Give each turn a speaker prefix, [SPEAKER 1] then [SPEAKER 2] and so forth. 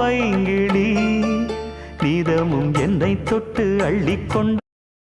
[SPEAKER 1] பைங்கிழி நீதமும் என்னை தொட்டு அள்ளிக்கொண்டு